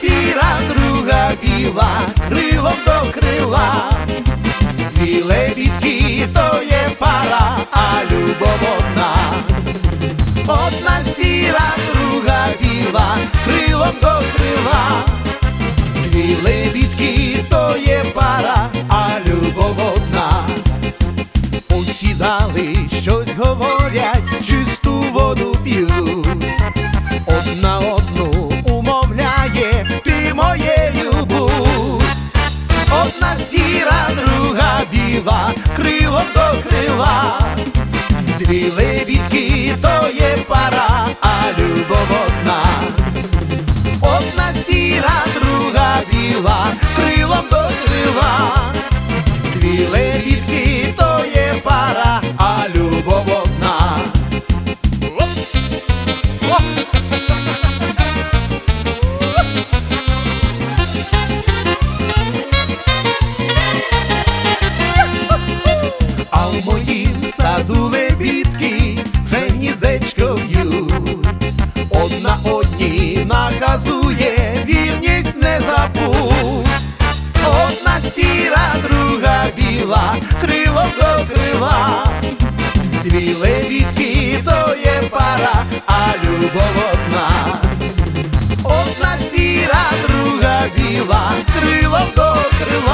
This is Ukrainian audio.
сіра, друга біла, крилом до крила, дві лебідки то є пара, а любов одна. Одна сіра, друга біла, крилом до крила, дві бітки, то є пара, а любов одна. Усідали щось говорять. Дві вітки то є пара, а любов одна. Одна сіра, друга біла, крилом до крила. Дві лебідки, біла, крило до крила. Дві левітки то є пара, а любов одна. Одна сіра, друга біла, крило до крила.